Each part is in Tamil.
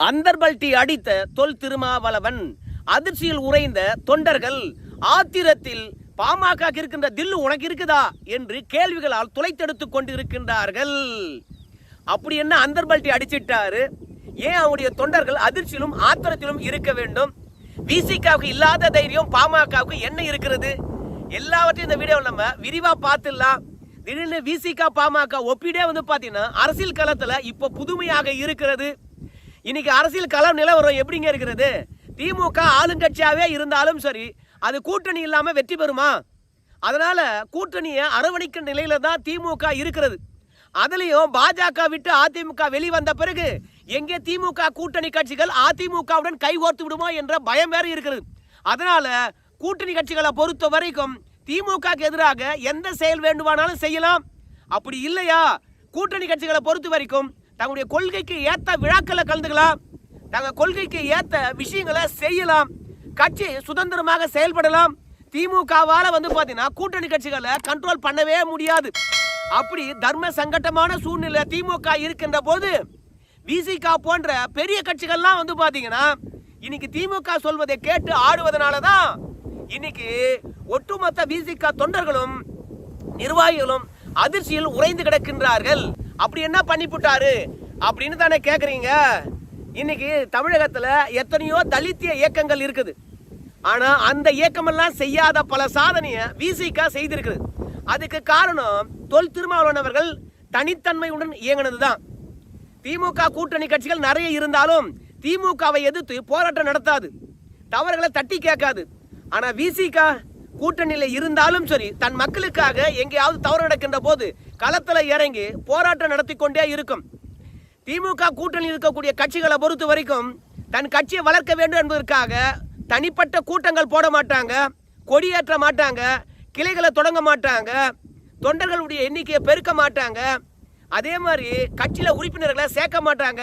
அந்தர்பல்டி அடித்த தொல் திருமாவளவன் அதிர்ச்சியில் உறைந்த தொண்டர்கள் ஆத்திரத்தில் பாமக இருக்கின்ற தில்லு உனக்கு இருக்குதா என்று கேள்விகளால் துளைத்தெடுத்துக் கொண்டிருக்கின்றார்கள். அப்படி என்ன அந்தர்பல்டி அடிச்சிட்டாரு? ஏன் அவருடைய தொண்டர்கள் அதிர்ச்சியிலும் ஆத்திரத்திலும் இருக்க வேண்டும்? விசிகாவுக்கு இல்லாத தைரியம் பாமகவுக்கு என்ன இருக்கிறது? எல்லாவற்றையும் இந்த வீடியோவில் நம்ம விரிவா பார்த்துடலாம். திடீர்னு விசிகா பாமக ஒப்பிடே வந்து பாத்தீங்கன்னா அரசியல் களத்துல இப்ப புதுமையாக இருக்கிறது. இன்னைக்கு அரசியல் களம் நிலவரம் எப்படிங்க இருக்கிறது? திமுக ஆளுங்கட்சியாகவே இருந்தாலும் சரி அது கூட்டணி இல்லாமல் வெற்றி பெறுமா? அதனால் கூட்டணியை அரவணைக்க நிலையில தான் திமுக இருக்கிறது. அதுலேயும் பாஜக விட்டு அதிமுக வெளிவந்த பிறகு எங்கே திமுக கூட்டணி கட்சிகள் அதிமுகவுடன் கைகோர்த்து விடுமோ என்ற பயம் வேற இருக்கிறது. அதனால் கூட்டணி கட்சிகளை பொறுத்த வரைக்கும் திமுக எதிராக எந்த செயல் வேண்டுமானாலும் செய்யலாம். அப்படி இல்லையா? கூட்டணி கட்சிகளை பொறுத்த வரைக்கும் தங்களுடைய கொள்கைக்கு ஏற்ற விழாக்களை கலந்துக்கலாம். தங்கள் கொள்கைக்கு ஏற்ற விஷயங்களை செய்யலாம். கட்சி சுதந்திரமாக செயல்படலாம். திமுகவால் வந்து பார்த்தீங்கன்னா கூட்டணி கட்சிகளை கண்ட்ரோல் பண்ணவே முடியாது. அப்படி தர்ம சங்கட்டமான சூழ்நிலை திமுக இருக்கின்ற போது விசிகா போன்ற பெரிய கட்சிகள்லாம் வந்து பார்த்தீங்கன்னா இன்னைக்கு திமுக சொல்வதை கேட்டு ஆடுவதனால தான் இன்னைக்கு ஒட்டுமொத்த விசிகா தொண்டர்களும் நிர்வாகிகளும் அதிர்ச்சியில் உறைந்து கிடக்கின்றார்கள். அப்படி என்ன பண்ணிவிட்டாரு அப்படின்னு தானே கேட்குறீங்க இன்னைக்கு தமிழகத்தில் எத்தனையோ தலித்திய இயக்கங்கள் இருக்குது. ஆனால் அந்த இயக்கமெல்லாம் செய்யாத பல சாதனையை விசிகா செய்திருக்குது. அதுக்கு காரணம் தொல் திருமாவளவன் அவர்கள் இயங்கினது தான் திமுக கூட்டணி கட்சிகள் நிறைய இருந்தாலும் திமுகவை எதிர்த்து போராட்டம் நடத்தாது. தவறுகளை தட்டி கேட்காது. ஆனால் விசிகா கூட்டணியில இருந்தாலும் சரி தன் மக்களுக்காக எங்கேயாவது தவறு நடக்கின்ற போது களத்தில் இறங்கி போராட்டம் நடத்தி கொண்டே இருக்கும். திமுக கூட்டணியில் இருக்கக்கூடிய கட்சிகளை பொறுத்த வரைக்கும் தன் கட்சியை வளர்க்க வேண்டும் என்பதற்காக தனிப்பட்ட கூட்டங்கள் போட மாட்டாங்க கொடியேற்ற மாட்டாங்க கிளைகளை தொடங்க மாட்டாங்க தொண்டர்களுடைய எண்ணிக்கையை பெருக்க மாட்டாங்க. அதே மாதிரி கட்சியில் உறுப்பினர்களை சேர்க்க மாட்டாங்க.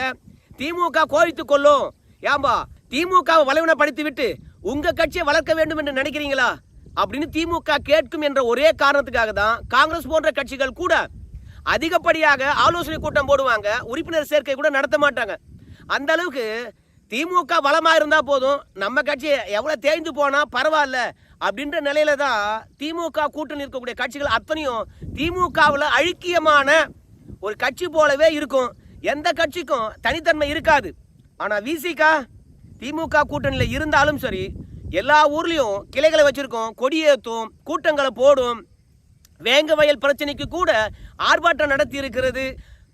திமுக கோவித்து கொள்ளும். ஏம்பா திமுகவை வலைவனப்படுத்தி விட்டு உங்கள் கட்சியை வளர்க்க வேண்டும் என்று நினைக்கிறீங்களா? அப்படின்னு திமுக கேட்கும் என்ற ஒரே காரணத்துக்காக தான் காங்கிரஸ் போன்ற கட்சிகள் கூட அதிகப்படியாக ஆலோசனை கூட்டம் போடுவாங்க உறுப்பினர் சேர்க்கை கூட நடத்த மாட்டாங்க. அந்த அளவுக்கு திமுக வளமாக இருந்தால் போதும் நம்ம கட்சி எவ்வளோ தேய்ந்து போனால் பரவாயில்ல அப்படின்ற நிலையில தான் திமுக கூட்டணி இருக்கக்கூடிய கட்சிகள் அத்தனையும் திமுகவில் அழுக்கியமான ஒரு கட்சி போலவே இருக்கும். எந்த கட்சிக்கும் தனித்தன்மை இருக்காது. ஆனால் விசிகா திமுக கூட்டணியில் இருந்தாலும் சரி எல்லா ஊர்லேயும் கிளைகளை வச்சுருக்கோம் கொடியேற்றும் கூட்டங்களை போடும். வேங்க வயல் பிரச்சனைக்கு கூட ஆர்ப்பாட்டம் நடத்தி இருக்கிறது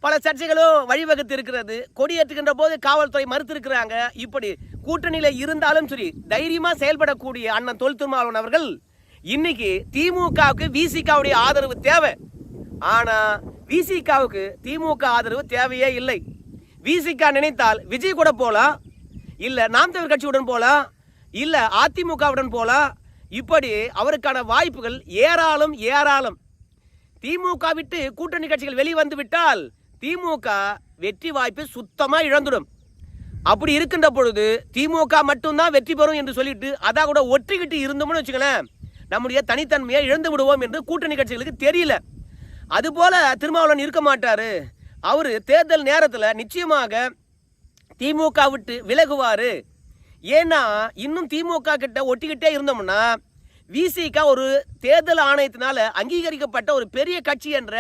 பல சர்ச்சைகளும் வழிவகுத்து இருக்கிறது கொடியேற்றுகின்ற போது காவல்துறை மறுத்திருக்கிறாங்க. இப்படி கூட்டணியில் இருந்தாலும் சரி தைரியமாக செயல்படக்கூடிய அண்ணன் தொல் திருமாவளவன் அவர்கள் இன்னைக்கு திமுகவுக்கு விசிகாவுடைய ஆதரவு தேவை. ஆனால் விசிகாவுக்கு திமுக ஆதரவு தேவையே இல்லை. விசிகா நினைத்தால் விஜய் கூட போகலாம் இல்லை நாம் தமிழ் கட்சியுடன் போகலாம் இல்லை அதிமுகவுடன் போலாம் இப்படி அவருக்கான வாய்ப்புகள் ஏராளம் ஏராளம். திமுக விட்டு கூட்டணி கட்சிகள் வெளிவந்து விட்டால் திமுக வெற்றி வாய்ப்பை சுத்தமாக இழந்துடும். அப்படி இருக்கின்ற பொழுது திமுக மட்டும்தான் வெற்றி பெறும் என்று சொல்லிட்டு அதான் கூட ஒற்றிக்கிட்டு இருந்தோம்னு வச்சுக்கலேன் நம்முடைய தனித்தன்மையை இழந்து விடுவோம் என்று கூட்டணி கட்சிகளுக்கு தெரியல. அதுபோல திருமாவளவன் இருக்க மாட்டார். அவர் தேர்தல் நேரத்தில் நிச்சயமாக திமுக விட்டு விலகுவார். ஏன்னா இன்னும் திமுக கிட்ட ஒட்டிக்கிட்டே இருந்தோம்னா விசிகா ஒரு தேர்தல் ஆணையத்தினால அங்கீகரிக்கப்பட்ட ஒரு பெரிய கட்சி என்ற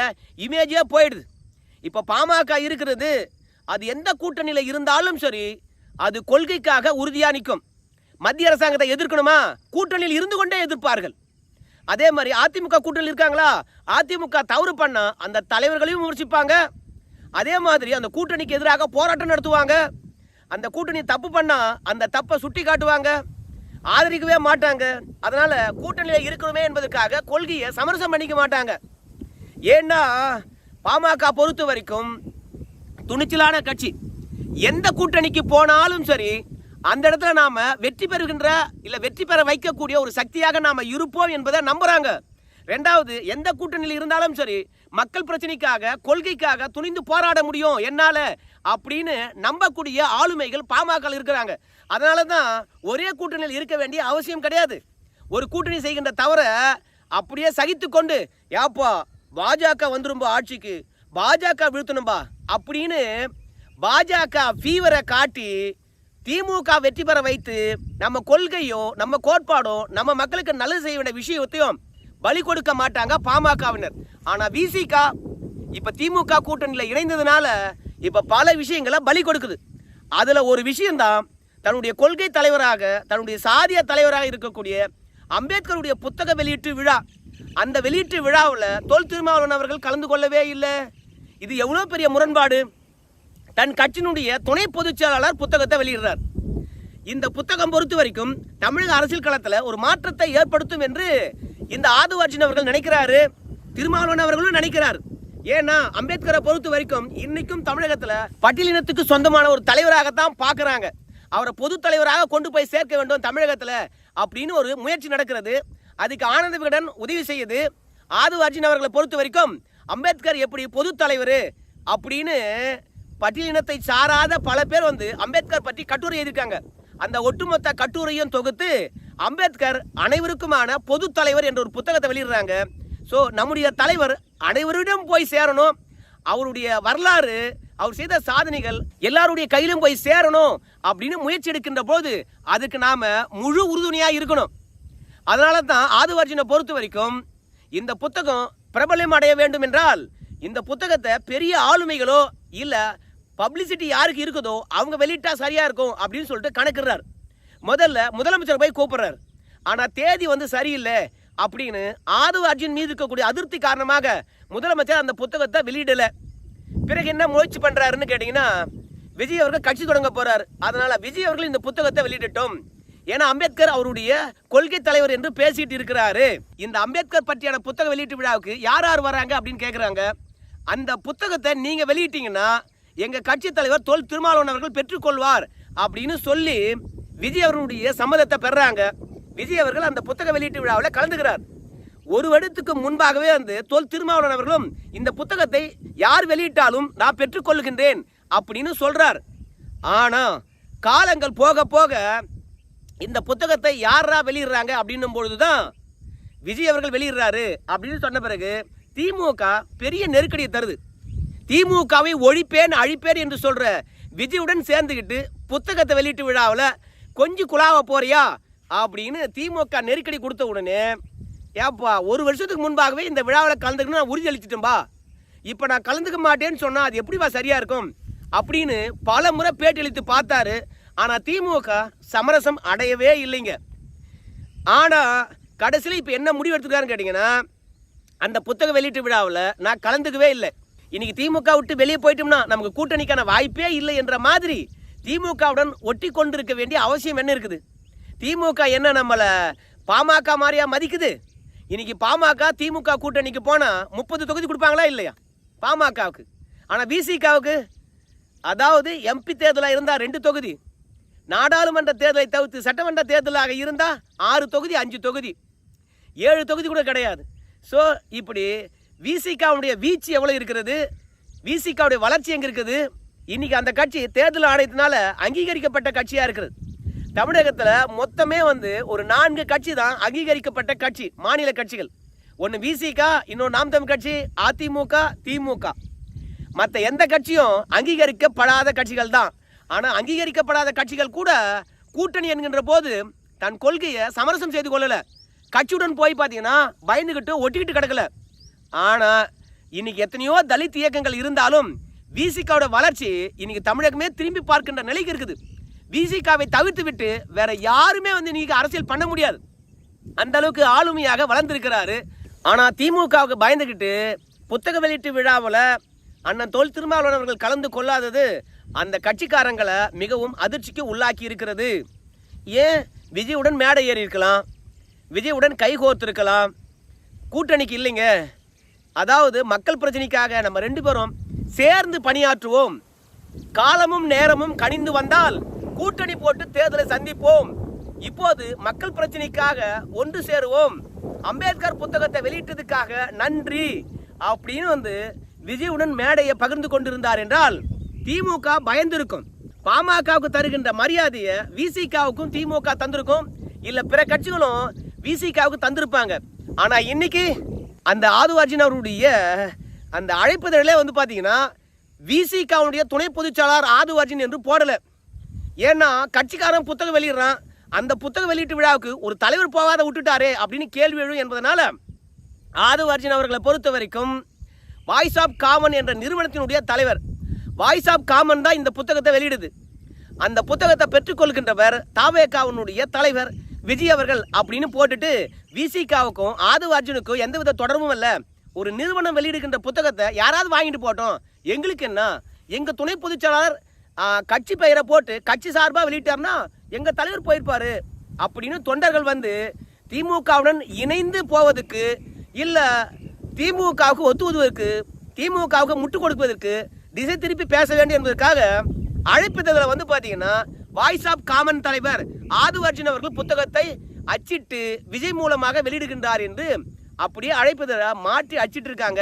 இமேஜே போயிடுது. இப்போ பாமக இருக்கிறது அது எந்த கூட்டணியில் இருந்தாலும் சரி அது கொள்கைக்காக உறுதியாக நிற்கும். மத்திய அரசாங்கத்தை எதிர்க்கணுமா? கூட்டணியில் இருந்து கொண்டே எதிர்ப்பார்கள். அதே மாதிரி அதிமுக கூட்டணியில் இருக்காங்களா? அதிமுக தவறு பண்ணால் அந்த தலைவர்களையும் விமர்சிப்பாங்க. அதே மாதிரி அந்த கூட்டணிக்கு எதிராக போராட்டம் நடத்துவாங்க. அந்த கூட்டணி தப்பு பண்ணா அந்த தப்பை சுட்டி காட்டுவாங்க. ஆதரிக்கவே மாட்டாங்க. அதனால கூட்டணியில் இருக்கணுமே என்பதற்காக கொள்கையை சமரசம் பண்ணிக்க மாட்டாங்க. ஏன்னா பாமக பொறுத்த வரைக்கும் துணிச்சலான கட்சி. எந்த கூட்டணிக்கு போனாலும் சரி அந்த இடத்துல நாம வெற்றி பெறுகின்ற இல்லை வெற்றி பெற வைக்கக்கூடிய ஒரு சக்தியாக நாம இருப்போம் என்பதை நம்புறாங்க. ரெண்டாவது எந்த கூட்டணியில் இருந்தாலும் சரி மக்கள் பிரச்சனைக்காக கொள்கைக்காக துணிந்து போராட முடியும். என்னால அப்படின்னு நம்பக்கூடிய ஆளுமைகள் பாமக இருக்கிறாங்க. அதனால தான் ஒரே கூட்டணியில் இருக்க வேண்டிய அவசியம் கிடையாது. ஒரு கூட்டணி செய்கின்ற தவிர அப்படியே சகித்து கொண்டு யாப்பா பாஜக வந்துரும்பா ஆட்சிக்கு? பாஜக வீழ்த்தணும்பா? அப்படின்னு பாஜக ஃபீவரை காட்டி திமுக வெற்றி பெற வைத்து நம்ம கொள்கையோ நம்ம கோட்பாடோ நம்ம மக்களுக்கு நல்லது செய்ய வேண்டிய விஷயத்தையும் பலி கொடுக்க மாட்டாங்க பாமகவினர். ஆனால் விசிகா இப்போ திமுக கூட்டணியில் இணைந்ததுனால இப்போ பல விஷயங்களை பலி கொடுக்குது. அதில் ஒரு விஷயந்தான் தன்னுடைய கொள்கை தலைவராக தன்னுடைய சாதிய தலைவராக இருக்கக்கூடிய அம்பேத்கருடைய புத்தக வெளியீட்டு விழா. அந்த வெளியீட்டு விழாவில் தோல் திருமாவளவன் அவர்கள் கலந்து கொள்ளவே இல்லை. இது எவ்வளோ பெரிய முரண்பாடு. தன் கட்சியினுடைய துணை பொதுச் செயலாளர் புத்தகத்தை வெளியிடுறார். இந்த புத்தகம் பொறுத்த வரைக்கும் தமிழக அரசியல் களத்தில் ஒரு மாற்றத்தை ஏற்படுத்தும் என்று இந்த ஆதுவார்ஜின் அவர்கள் நினைக்கிறாரு திருமாவளவன் அவர்களும் நினைக்கிறார். ஏன்னா அம்பேத்கரை பொறுத்த வரைக்கும் இன்னைக்கும் தமிழகத்துல பட்டியலினத்துக்கு சொந்தமான ஒரு தலைவராகத்தான் பாக்குறாங்க அவரை பொது தலைவராக கொண்டு போய் சேர்க்க வேண்டும் தமிழகத்துல அப்படின்னு ஒரு முயற்சி நடக்கிறது. அதுக்கு ஆனந்த விகடன் உதவி செய்யுது. ஆதுவார்ஜின் அவர்களை பொறுத்த வரைக்கும் அம்பேத்கர் எப்படி பொது தலைவர் அப்படின்னு பட்டியலினத்தை சாராத பல பேர் வந்து அம்பேத்கர் பற்றி கட்டுரை எழுதியிருக்காங்க. அந்த ஒட்டுமொத்த கட்டுரையும் தொகுத்து அம்பேத்கர் அனைவருக்குமான பொது தலைவர் என்ற ஒரு புத்தகத்தை வெளியிடுறாங்க. ஸோ நம்முடைய தலைவர் அனைவரிடம் போய் சேரணும். அவருடைய வரலாறு அவர் செய்த சாதனைகள் எல்லாருடைய கையிலும் போய் சேரணும் அப்படின்னு முயற்சி எடுக்கின்ற போது அதுக்கு நாம முழு உறுதுணையாக இருக்கணும். அதனால தான் ஆதுவார்ஜினை பொறுத்த வரைக்கும் இந்த புத்தகம் பிரபலம் அடைய வேண்டும் என்றால் இந்த புத்தகத்தை பெரிய ஆளுமைகளோ இல்லை பப்ளிசிட்டி யாருக்கு இருக்குதோ அவங்க வெளியிட்டா சரியா இருக்கும் அப்படின்னு சொல்லிட்டு கணக்குறார் முதல்ல முதலமைச்சர் போய் கூப்பிடுறார். ஆனால் தேதி வந்து சரியில்லை. அப்படின்னு ஆதவ அர்ஜுன் மீது இருக்கக்கூடிய அதிருப்தி காரணமாக முதலமைச்சர் அந்த புத்தகத்தை வெளியிடல. பிறகு என்ன முயற்சி பண்றாருன்னு கேட்டீங்கன்னா விஜய் அவர்கள் கட்சி தொடங்க போறார். அதனால விஜய் அவர்கள் இந்த புத்தகத்தை வெளியிடட்டும். ஏன்னா அம்பேத்கர் அவருடைய கொள்கை தலைவர் என்று பேசிட்டு இருக்கிறாரு. இந்த அம்பேத்கர் பற்றியான புத்தக வெளியீட்டு விழாவுக்கு யார் யார் வராங்க அப்படின்னு கேட்குறாங்க அந்த புத்தகத்தை நீங்க வெளியிட்டீங்கன்னா எங்க கட்சி தலைவர் தோல் திருமாவளவன் அவர்கள் பெற்றுக்கொள்வார் அப்படின்னு சொல்லி விஜய் அவருடைய சம்மதத்தை பெறாங்க. விஜய் அவர்கள் அந்த புத்தக வெளியீட்டு விழாவில் கலந்துக்கிறார் ஒரு வருடத்துக்கு முன்பாகவே வந்து தொல் திருமாவளவன் அவர்களும் இந்த புத்தகத்தை யார் வெளியிட்டாலும் நான் பெற்றுக்கொள்கின்றேன் அப்படின்னு சொல்றார். ஆனா காலங்கள் போக போக இந்த புத்தகத்தை யாரா வெளியிடுறாங்க அப்படின்னும் பொழுதுதான் விஜய் அவர்கள் வெளியிடுறாரு அப்படின்னு சொன்ன பிறகு திமுக பெரிய நெருக்கடியை தருது. திமுகவை ஒழிப்பேன் அழிப்பேன் என்று சொல்ற விஜயுடன் சேர்ந்துக்கிட்டு புத்தகத்தை வெளியிட்டு விழாவில் கொஞ்சம் குழாவ போறியா அப்படின்னு திமுக நெருக்கடி கொடுத்த உடனே ஏப்பா ஒரு வருஷத்துக்கு முன்பாகவே இந்த விழாவில் கலந்துக்கணும் நான் உறுதி அளிச்சிட்டேன்பா இப்போ நான் கலந்துக்க மாட்டேன்னு சொன்னால் அது எப்படிப்பா சரியாக இருக்கும்? அப்படின்னு பல முறை பேட்டி அளித்து பார்த்தாரு. ஆனால் திமுக சமரசம் அடையவே இல்லைங்க. ஆனால் கடைசியில் இப்போ என்ன முடிவு எடுத்துருக்காருன்னு கேட்டிங்கன்னா அந்த புத்தக வெளியீட்டு விழாவில் நான் கலந்துக்கவே இல்லை. இன்னைக்கு திமுக விட்டு வெளியே போயிட்டோம்னா நமக்கு கூட்டணிக்கான வாய்ப்பே இல்லை என்ற மாதிரி திமுகவுடன் ஒட்டி கொண்டிருக்க வேண்டிய அவசியம் என்ன இருக்குது? திமுக என்ன நம்மளை பாமக மாதிரியா மதிக்குது? இன்னைக்கு பாமக திமுக கூட்டணிக்கு போனால் முப்பது தொகுதி கொடுப்பாங்களா இல்லையா? பாமகவுக்கு. ஆனால் பிசிகாவுக்கு அதாவது எம்பி தேர்தலாக இருந்தால் ரெண்டு தொகுதி. நாடாளுமன்ற தேர்தலை தவிர்த்து சட்டமன்ற தேர்தலாக இருந்தால் ஆறு தொகுதி அஞ்சு தொகுதி. ஏழு தொகுதி கூட கிடையாது. ஸோ இப்படி விசிகாவுடைய வீச்சு எவ்வளோ இருக்கிறது? விசிகாவுடைய வளர்ச்சி எங்கே இருக்குது? இன்றைக்கி அந்த கட்சி தேர்தல் ஆணையத்தினால அங்கீகரிக்கப்பட்ட கட்சியாக இருக்குது தமிழகத்தில் மொத்தமே வந்து ஒரு நான்கு கட்சி தான் அங்கீகரிக்கப்பட்ட கட்சி மாநில கட்சிகள். ஒன்று விசிகா இன்னொன்று நாம் தமிழ் கட்சி அதிமுக திமுக. மற்ற எந்த கட்சியும் அங்கீகரிக்கப்படாத கட்சிகள் தான். ஆனால் அங்கீகரிக்கப்படாத கட்சிகள் கூட கூட்டணி என்கின்ற போது தன் கொள்கையை சமரசம் செய்து கொள்ளலை. கட்சியுடன் போய் பார்த்தீங்கன்னா பயந்துக்கிட்டு ஒட்டிக்கிட்டு கிடக்கல. ஆனால் இன்னைக்கு எத்தனையோ தலித் இயக்கங்கள் இருந்தாலும் விசிகாவோட வளர்ச்சி இன்னைக்கு தமிழகமே திரும்பி பார்க்கின்ற நிலைக்கு இருக்குது. விசிகாவை தவிர்த்து விட்டு வேற யாருமே வந்து இன்னைக்கு அரசியல் பண்ண முடியாது. அந்த அளவுக்கு ஆளுமையாக வளர்ந்துருக்கிறாரு. ஆனால் திமுகவுக்கு பயந்துக்கிட்டு புத்தக வெளியீட்டு விழாவில் அண்ணன் தொல் திருமாவளவன் அவர்கள் கலந்து கொள்ளாதது அந்த கட்சிக்காரங்களை மிகவும் அதிர்ச்சிக்கு உள்ளாக்கி இருக்கிறது. ஏன்? விஜயுடன் மேடை ஏறி இருக்கலாம். விஜயுடன் கைகோர்த்திருக்கலாம் கூட்டணிக்கு இல்லைங்க. அதாவது மக்கள் பிரச்சனைக்காக நம்ம ரெண்டு பேரும் சேர்ந்து பணியாற்றுவோம். காலமும் நேரமும் கணிந்து வந்தால் கூட்டணி போட்டு தேர்தலை சந்திப்போம். இப்போது மக்கள் பிரச்சனைக்காக ஒன்று சேருவோம். அம்பேத்கர் புத்தகத்தை வெளியிட்டதுக்காக நன்றி. அப்படின்னு வந்து விஜயுடன் மேடையை பகிர்ந்து கொண்டிருந்தார் என்றால் திமுக பயந்திருக்கும். பாமகவுக்கு தருகின்ற மரியாதையை விசிகாவுக்கும் திமுக தந்திருக்கும். இல்ல பிற கட்சிகளும் விசிகாவுக்கு தந்திருப்பாங்க. ஆனா இன்னைக்கு அந்த ஆதுவார்ஜின் அவருடைய அந்த அழைப்புதலே வந்து பாத்தீங்கன்னா விசிகாவுடைய துணை பொதுச்செயலாளர் ஆதுவார்ஜின் என்று போடலை. ஏன்னா கட்சிக்காரன் புத்தகம் வெளியிடுறான். அந்த புத்தக வெளியீட்டு விழாவுக்கு ஒரு தலைவர் போகாத விட்டுட்டாரே அப்படின்னு கேள்வி எழும் என்பதனால அர்ஜுன் அவர்களை பொறுத்த வரைக்கும் வாய்ஸ் ஆஃப் காமன் என்ற நிறுவனத்தினுடைய தலைவர் வாய்ஸ் ஆஃப் காமன் தான் இந்த புத்தகத்தை வெளியிடுது. அந்த புத்தகத்தை பெற்றுக்கொள்கின்றவர் தாவேகாவினுடைய தலைவர் விஜய் அவர்கள் அப்படின்னு போட்டுட்டு விசிகாவுக்கும் ஆதவ அர்ஜுனுக்கும் எந்தவித தொடர்பும் இல்லை ஒரு நிறுவனம் வெளியிடுகின்ற புத்தகத்தை யாராவது வாங்கிட்டு போட்டோம் எங்களுக்கு என்ன? எங்கள் துணை பொதுச்செயலாளர் கட்சி பெயரை போட்டு கட்சி சார்பாக வெளியிட்டார்னா எங்கள் தலைவர் போயிருப்பாரு அப்படின்னு தொண்டர்கள் வந்து திமுகவுடன் இணைந்து போவதற்கு இல்லை திமுகவுக்கு ஒத்துவதற்கு திமுகவுக்கு முட்டு கொடுப்பதற்கு திசை திருப்பி பேச வேண்டும் என்பதற்காக அழைப்பிதழில் வந்து பார்த்தீங்கன்னா வாய்ஸ் ஆஃப் காமன் தலைவர் ஆதுவர்ஜின் அவர்கள் புத்தகத்தை அச்சிட்டு விஜய் மூலமாக வெளியிடுகின்றார் என்று அப்படியே அழைப்பிதழை மாற்றி அச்சிட்டு இருக்காங்க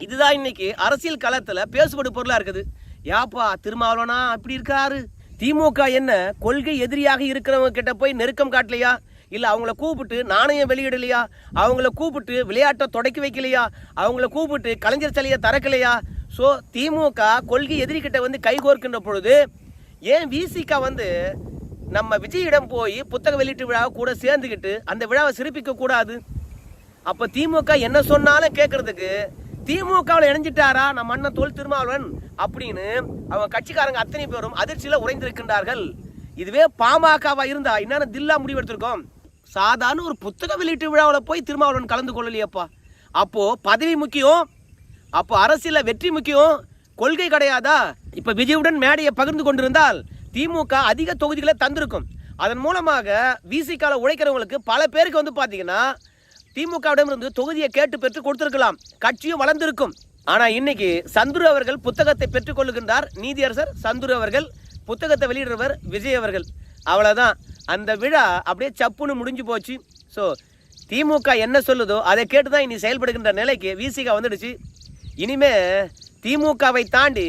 இதுதான் இன்னைக்கு அரசியல் களத்தில் பேசுபடு பொருளாக இருக்குது. யாப்பா திருமாவளவனா அப்படி இருக்காரு? திமுக என்ன கொள்கை எதிரியாக இருக்கிறவங்க கிட்ட போய் நெருக்கம் காட்டலையா? இல்ல அவங்கள கூப்பிட்டு நாணயம் வெளியிடலையா? அவங்கள கூப்பிட்டு விளையாட்டை தொடக்கி வைக்கலையா? அவங்கள கூப்பிட்டு கலைஞர் சிலையை திறக்கலையா? ஸோ திமுக கொள்கை எதிரிகிட்ட வந்து கைகோர்க்கின்ற பொழுது ஏன் விசிக வந்து நம்ம விஜயிடம் போய் புத்தக வெளியீட்டு விழாவை கூட சேர்ந்துக்கிட்டு அந்த விழாவை சிறப்பிக்க கூடாது அப்ப திமுக என்ன சொன்னாலும் கேட்கறதுக்கு திமுகவில் இணைஞ்சிட்டாரா? நம்ம அண்ணன் தோல் திருமாவளவன் அப்படின்னு அவங்க கட்சிக்காரங்க அத்தனை பேரும் அதிர்ச்சியில் உறைந்திருக்கின்றார்கள். இதுவே பாமகவா இருந்தா என்னென்ன தில்லா முடிவெடுத்திருக்கோம் சாதாரண ஒரு புத்தக வெளியீட்டு விழாவில் போய் திருமாவளவன் கலந்து கொள்ளலையப்பா. அப்போ பதவி முக்கியம் அப்போ அரசியல வெற்றி முக்கியம் கொள்கை கிடையாதா? இப்ப விஜயுடன் மேடையை பகிர்ந்து கொண்டிருந்தால் திமுக அதிக தொகுதிகளை தந்திருக்கும். அதன் மூலமாக விசிகால உழைக்கிறவங்களுக்கு பல பேருக்கு வந்து பாத்தீங்கன்னா திமுகவிடமிருந்து தொகுதியை கேட்டு பெற்று கொடுத்திருக்கலாம். கட்சியும் வளர்ந்திருக்கும். ஆனா இன்னைக்கு சந்துரு அவர்கள் புத்தகத்தை பெற்றுக் கொள்ளுகின்றார் நீதியரசர் சந்துரு அவர்கள் புத்தகத்தை வெளியிடுறவர் விஜய் அவர்கள். அவ்வளோதான் அந்த விழா அப்படியே சப்புன்னு முடிஞ்சு போச்சு. ஸோ திமுக என்ன சொல்லுதோ அதை கேட்டு தான் இனி செயல்படுகின்ற நிலைக்கு விசிகா வந்துடுச்சு. இனிமே திமுகவை தாண்டி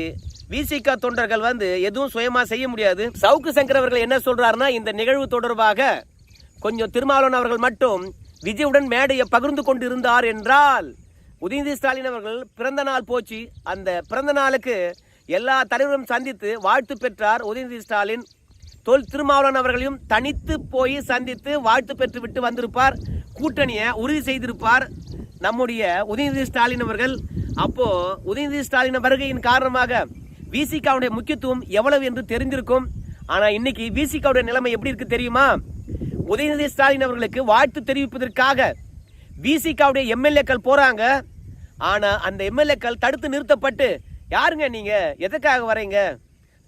விசிக தொண்டர்கள் வந்து எதுவும் சுயமா செய்ய முடியாது. சவுக்கு சங்கர் அவர்கள் என்ன சொல்றாருன்னா இந்த நிகழ்வு தொடர்பாக கொஞ்சம் திருமாவளவன் அவர்கள் மட்டும் விஜயுடன் மேடையை பகிர்ந்து கொண்டிருந்தார் என்றால் உதயநிதி ஸ்டாலின் அவர்கள் பிறந்த நாள் போச்சு. அந்த பிறந்த நாளுக்கு எல்லா தலைவரும் சந்தித்து வாழ்த்து பெற்றார் உதயநிதி ஸ்டாலின். தொல் திருமாவளவன் அவர்களையும் தனித்து போய் சந்தித்து வாழ்த்து பெற்று விட்டு வந்திருப்பார். கூட்டணியை உறுதி செய்திருப்பார். நம்முடைய உதயநிதி ஸ்டாலின் அவர்கள். அப்போ உதயநிதி ஸ்டாலின் வருகையின் காரணமாக விசிகாவுடைய முக்கியத்துவம் எவ்வளவு என்று தெரிந்திருக்கும். ஆனா இன்னைக்கு விசிகாவுடைய நிலைமை எப்படி இருக்கு தெரியுமா? உதயநிதி ஸ்டாலின் அவர்களுக்கு வாழ்த்து தெரிவிப்பதற்காக விசிகாவுடைய எம்எல்ஏக்கள் போறாங்க. ஆனா அந்த எம்எல்ஏக்கள் தடுத்து நிறுத்தப்பட்டு யாருங்க நீங்க? எதுக்காக வரீங்க?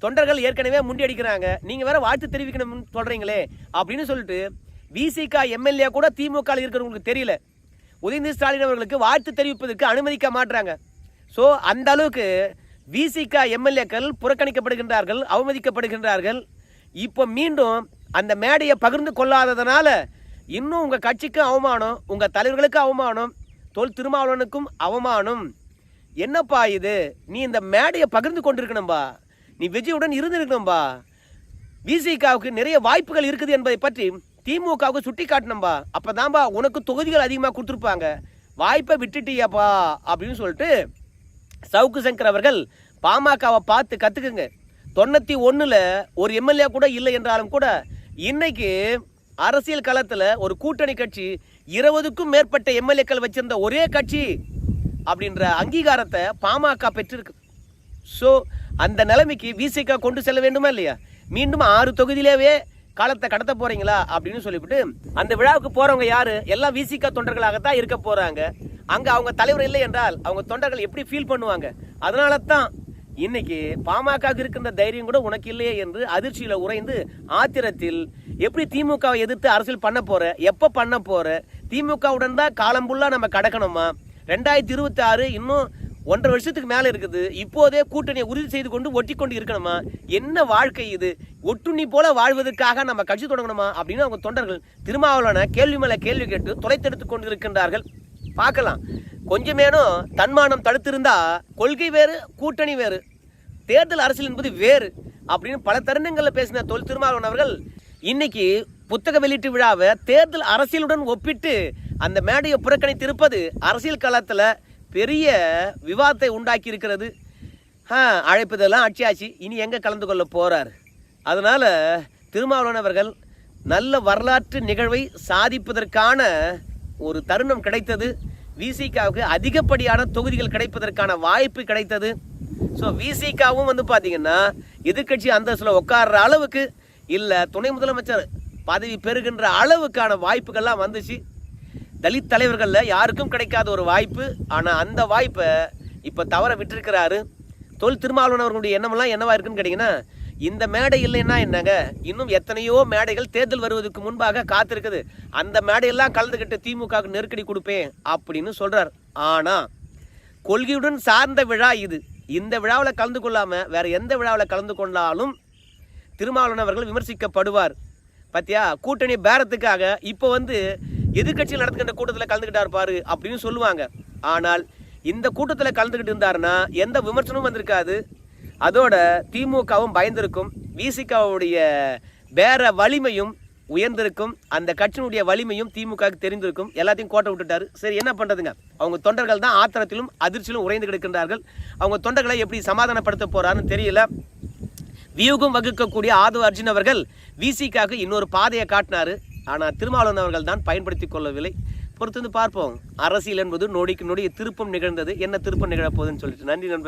தொண்டர்கள் ஏற்கனவே முண்டியடிக்கிறாங்க. நீங்க வேற வாழ்த்து தெரிவிக்கணும்னு சொல்றீங்களே அப்படின்னு சொல்லிட்டு விசிகா எம்எல்ஏ கூட திமுக இருக்கிறவங்களுக்கு தெரியல. உதயநிதி ஸ்டாலின் அவர்களுக்கு வாழ்த்து தெரிவிப்பதற்கு அனுமதிக்க மாட்டாங்க ஸோ அந்த அளவுக்கு விசிகா எம்எல்ஏக்கள் புறக்கணிக்கப்படுகின்றார்கள் அவமதிக்கப்படுகின்றார்கள். இப்போ மீண்டும் அந்த மேடையை பகிர்ந்து கொள்ளாததுனால இன்னும் உங்கள் கட்சிக்கும் அவமானம் உங்கள் தலைவர்களுக்கு அவமானம் தொல் திருமாவளவனுக்கும் அவமானம். என்னப்பா இது? நீ இந்த மேடையை பகிர்ந்து கொண்டிருக்கணும்பா. நீ விஜயுடன் இருந்திருக்கணும்பா. விசிகாவுக்கு நிறைய வாய்ப்புகள் இருக்குது என்பதை பற்றி திமுகவுக்கு சுட்டி காட்டணும்பா அப்பதான்பா உனக்கு தொகுதிகள் அதிகமாக கொடுத்துருப்பாங்க. வாய்ப்பை விட்டுட்டியாப்பா அப்படின்னு சொல்லிட்டு சவுக்கு சங்கர் அவர்கள் பாமகவை பார்த்து கற்றுக்குங்க தொண்ணூற்றி ஒன்றில் ஒரு எம்எல்ஏ கூட இல்லை என்றாலும் கூட இன்னைக்கு அரசியல் களத்தில் ஒரு கூட்டணி கட்சி இருபதுக்கும் மேற்பட்ட எம்எல்ஏக்கள் வச்சிருந்த ஒரே கட்சி அப்படின்ற அங்கீகாரத்தை பாமக பெற்றிருக்கு. ஸோ அந்த நிலைமைக்கு விசிகா கொண்டு செல்ல வேண்டுமா இல்லையா? மீண்டும் ஆறு தொகுதியிலேயே காலத்தை கடத்த போறீங்களா அப்படின்னு சொல்லிவிட்டு அந்த விழாவுக்கு போறவங்க யாரு? எல்லாம் விசிகா தொண்டர்களாகத்தான் இருக்க போறாங்க. அங்க அவங்க தலைவர் இல்லை என்றால் அவங்க தொண்டர்கள் எப்படி ஃபீல் பண்ணுவாங்க? அதனால தான் இன்னைக்கு பாமக இருக்கின்ற தைரியம் கூட உனக்கு இல்லையே என்று அதிர்ச்சியில உறைந்து ஆத்திரத்தில் எப்படி திமுகவை எதிர்த்து அரசியல் பண்ண போற எப்ப பண்ண போற? திமுகவுடன் தான் காலம் ஃபுல்லா நம்ம கடக்கணுமா? ரெண்டாயிரத்தி இருபத்தி ஆறு இன்னும் ஒன்றரை வருஷத்துக்கு மேல இருக்குது. இப்போதே கூட்டணியை உறுதி செய்து கொண்டு ஒட்டி கொண்டு இருக்கணுமா? என்ன வாழ்க்கை இது? ஒட்டுண்ணி போல வாழ்வதற்காக நம்ம கட்சி தொடங்கணுமா? அப்படின்னு அவங்க தொண்டர்கள் திருமாவளவன கேள்வி மேல கேள்வி கேட்டு தொலைத்தெடுத்து கொண்டு இருக்கின்றார்கள் பார்க்கலாம். கொஞ்சமேனும் தன்மானம் தடுத்திருந்தா கொள்கை வேறு கூட்டணி வேறு. தேர்தல் அரசியல் என்பது வேறு அப்படின்னு பல தருணங்களில் பேசின தொல் திருமாவளவன் அவர்கள் இன்னைக்கு புத்தக வெளியீட்டு விழாவை தேர்தல் அரசியலுடன் ஒப்பிட்டு அந்த மேடையை புறக்கணித்திருப்பது அரசியல் களத்தில் பெரிய விவாதத்தை உண்டாக்கி இருக்கிறது அழைப்பதெல்லாம் ஆட்சியாச்சு இனி எங்கே கலந்து கொள்ள போகிறார் அதனால் திருமாவளவன் அவர்கள் நல்ல வரலாற்று நிகழ்வை சாதிப்பதற்கான ஒரு தருணம் கிடைத்தது. விசிகாவுக்கு அதிகப்படியான தொகுதிகள் கிடைப்பதற்கான வாய்ப்பு கிடைத்தது. ஸோ விசிகாவும் வந்து பார்த்தீங்கன்னா எதிர்க்கட்சி அந்தஸ்தில் உட்கார்ற அளவுக்கு இல்லை துணை முதலமைச்சர் பதவி பெறுகின்ற அளவுக்கான வாய்ப்புகள்லாம் வந்துச்சு. தலித் தலைவர்களில் யாருக்கும் கிடைக்காத ஒரு வாய்ப்பு. ஆனால் அந்த வாய்ப்பை இப்போ தவற விட்டிருக்கிறாரு. தொல் திருமாவளவன் அவர்களுடைய எண்ணமெல்லாம் என்னவா இருக்குன்னு கேட்டிங்கன்னா இந்த மேடை இல்லைன்னா என்னங்க? இன்னும் எத்தனையோ மேடைகள் தேர்தல் வருவதற்கு முன்பாக காத்திருக்குது. அந்த மேடையெல்லாம் கலந்துக்கிட்டு திமுகவுக்கு நெருக்கடி கொடுப்பேன் அப்படின்னு சொல்கிறார் ஆனால் கொள்கையுடன் சார்ந்த விழா இது. இந்த விழாவில் கலந்து கொள்ளாமல் வேறு எந்த விழாவில் கலந்து கொண்டாலும் திருமாவளவன் அவர்கள் விமர்சிக்கப்படுவார். பார்த்தியா கூட்டணி பேரத்துக்காக இப்போ வந்து எதிர்க்கட்சியில் நடத்துகின்ற கூட்டத்தில் கலந்துக்கிட்டா இருப்பாரு அப்படின்னு சொல்லுவாங்க. ஆனால் இந்த கூட்டத்தில் கலந்துக்கிட்டு இருந்தாருன்னா எந்த விமர்சனமும் வந்திருக்காது. அதோட திமுகவும் பயந்திருக்கும். விசிகாவுடைய பேர வலிமையும் உயர்ந்திருக்கும் அந்த கட்சியினுடைய வலிமையும் திமுகவுக்கு தெரிந்திருக்கும் எல்லாத்தையும் கோட்டை விட்டுட்டாரு. சரி என்ன பண்றதுங்க? அவங்க தொண்டர்கள் தான் ஆத்திரத்திலும் அதிர்ச்சியிலும் உறைந்து கிடக்கின்றார்கள். அவங்க தொண்டர்களை எப்படி சமாதானப்படுத்த போறாருன்னு தெரியல. வியூகம் வகுக்கக்கூடிய ஆதவ அர்ஜுன் அவர்கள் விசிக்காக இன்னொரு பாதையை காட்டினாரு. ஆனால் திருமாவளவன் அவர்கள் தான் பயன்படுத்தி கொள்ளவில்லை. பொறுத்து வந்து பார்ப்போம். அரசியல் என்பது நொடிக்கு நொடி திருப்பம் நிகழ்ந்தது. என்ன திருப்பம் நிகழப்போகுதுன்னு சொல்லிட்டு. நன்றி நண்பர்